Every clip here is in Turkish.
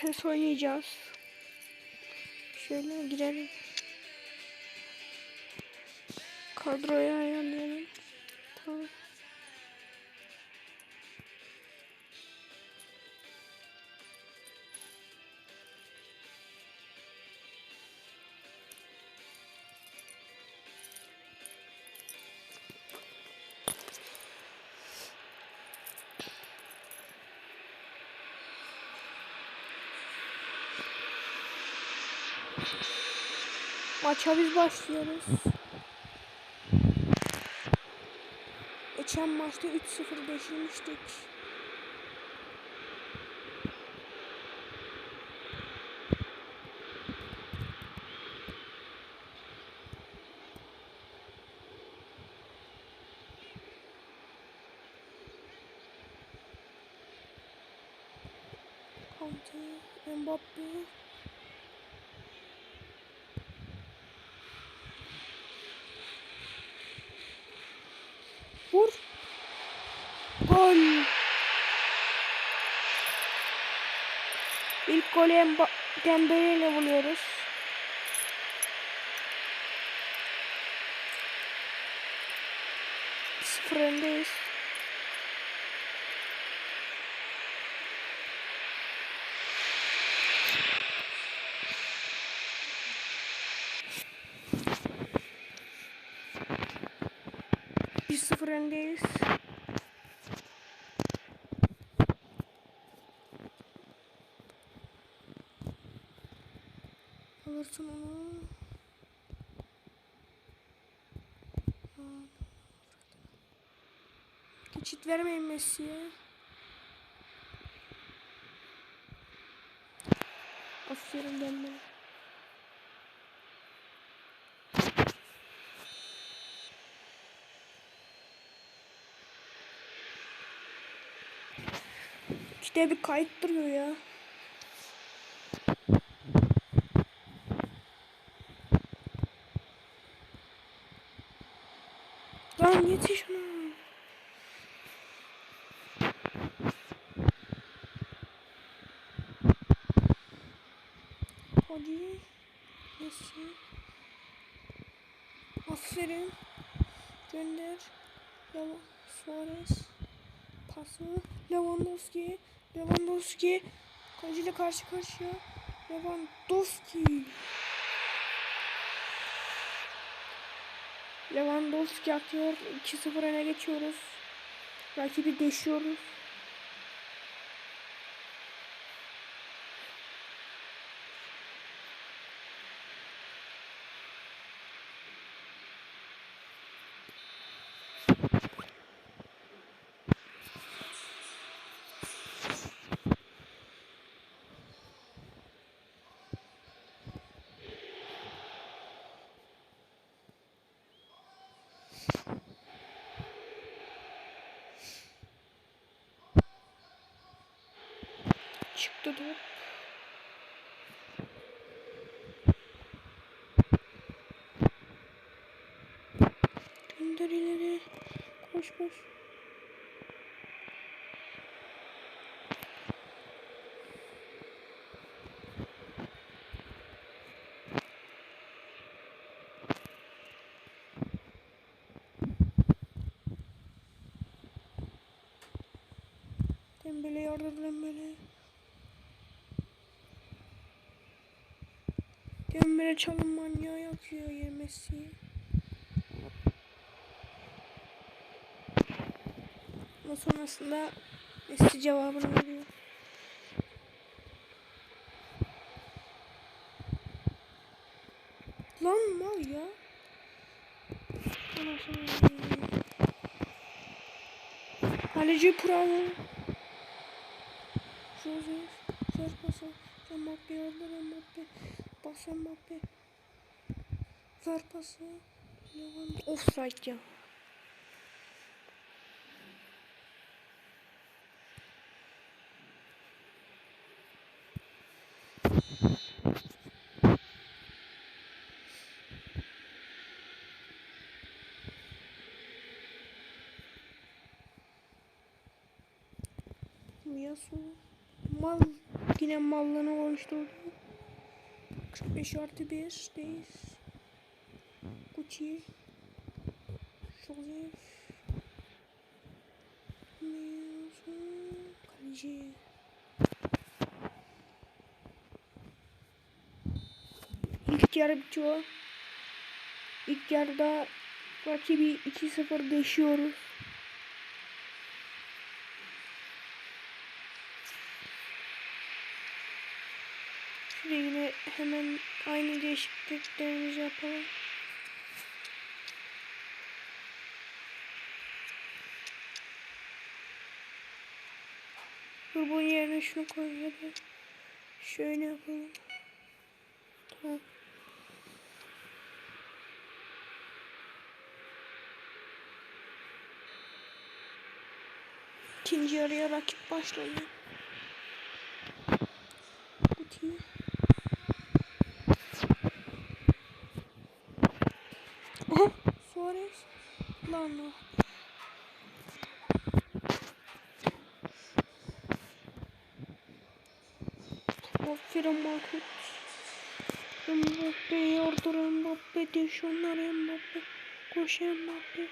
PES oynayacağız. Şöyle girelim. Kadroyu ayarlayalım. Tamam. Maça biz başlıyoruz. Geçen maçta 3-0 geçirmiştik. Kanté, Mbappe. Gol. İlk golü Dembele ile buluyoruz. Sıfır öndeyiz. Alırsın onu. Geçit vermeyin Messi'ye. Aferin Dembele. İşte bir kayıt duruyor ya. Hadi. Messi. Aferin. Gönder. Yalan. Suarez. Pası. Lewandowski. Lewandowski. Kaleciyle karşı karşıya. Lewandowski. Lewandowski atıyor. 2-0 öne geçiyoruz. Rakibi deşiyoruz. Çıktı top. Gönder ileri. Koş koş. Dembele yardım Dembele çalım manyağı yapıyor yemesi. Ama sonrasında Messi cevabını veriyor. Lan mal ya. Kaleci Pravo. Joseph. Ver pası. Mbappe yardır Mbappe. Bas Mbappe. Ver pası. Offside ya. Yasu. Mal yine mallığını oluşturdu. 45 artı 1 değil. Gucci. Joseph. Milton. Kaleci. İlk yarı bitiyor. İlk yarıda rakibi 2-0 deşiyoruz. Hemen aynı değişikliklerimizi yapalım. Dur bunun yerine şunu koy şöyle yapalım. Tamam. İkinci yarıya rakip başladı. Guti. Suarez. Lan o. Aferin Marcus. Mbappe yardır Mbappe Deşanlar Mbappe. Koş Mbappe.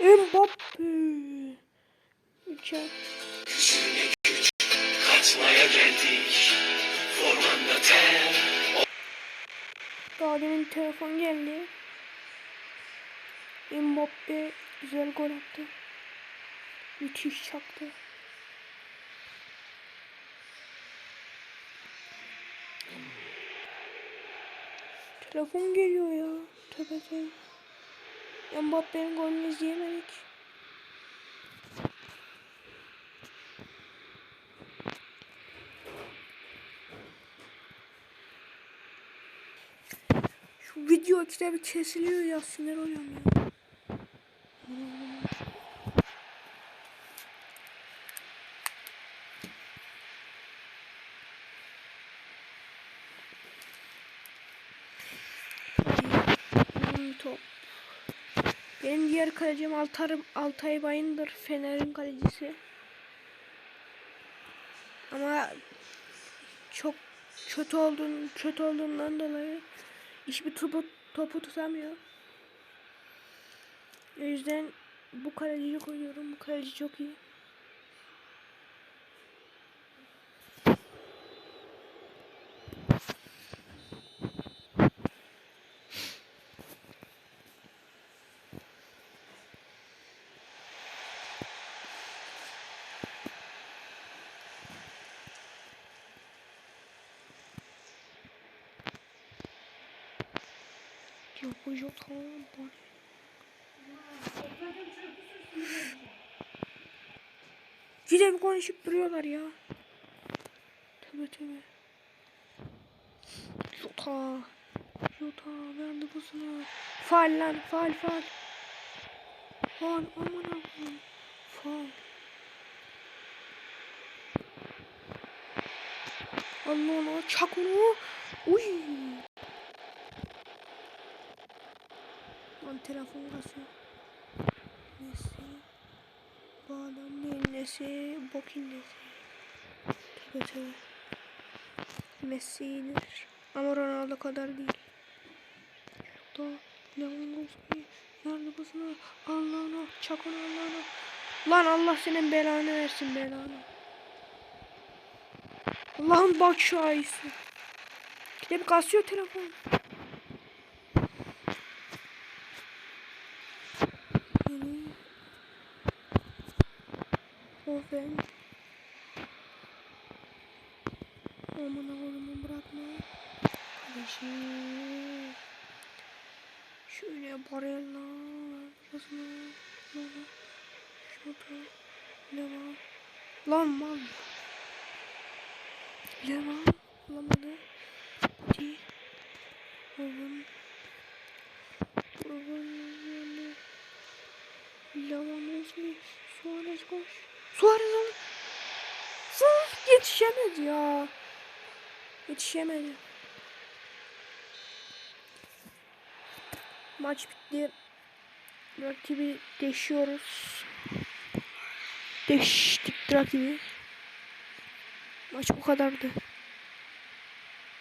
Mbappe. Üçer. Geldik. Formanda ter. Daha demin telefon geldi. Mbappe güzel gol attı. Müthiş çaktı. Telefon geliyor ya. Tövbe tövbe. Mbappe'nin golünü izleyemedik. Video ikide bir kesiliyor ya sinir oluyorum ya. Top. Benim diğer kalecim Altar, Altay Bayındır Fener'in kalecisi. Ama çok kötü olduğun kötü olduğundan dolayı hiçbir topu, topu tutamıyor. O yüzden bu kaleciyi koyuyorum. Bu kaleci çok iyi. Tamam. Bir de bir konuşup duruyorlar ya. Tövbe tövbe. Jota. Jota verdi bu sana. Faal lan faal faal. Faal aman aman. Faal. Allah Allah çak onu. Uy. Lan telefon kasıyor. Messi. Bu adam neyin nesi? Bokin nesi? Tövbe tövbe. Messi iyidir. Ama Ronaldo kadar değil. Da Lewandowski. Basına? Allah'ına. Çak onu Allah'ına. Lan Allah senin belanı versin belanı. Allah'ın bak şu ayısı. Bir kasıyor telefon. Oven. Aman oğlumu bırakma. Kardeşim. Şöyle Barella. Burasına. Lava. Şurada. Lava. Lan mal. Lava. Bulamadı. Hadi. Oven. Oven. Lewandowski. Suarez koş. Suarez al. Sırf yetişemedi ya. Yetişemedi. Maç bitti. Rakibi deşiyoruz. Deştik rakibi. Maç bu kadardı.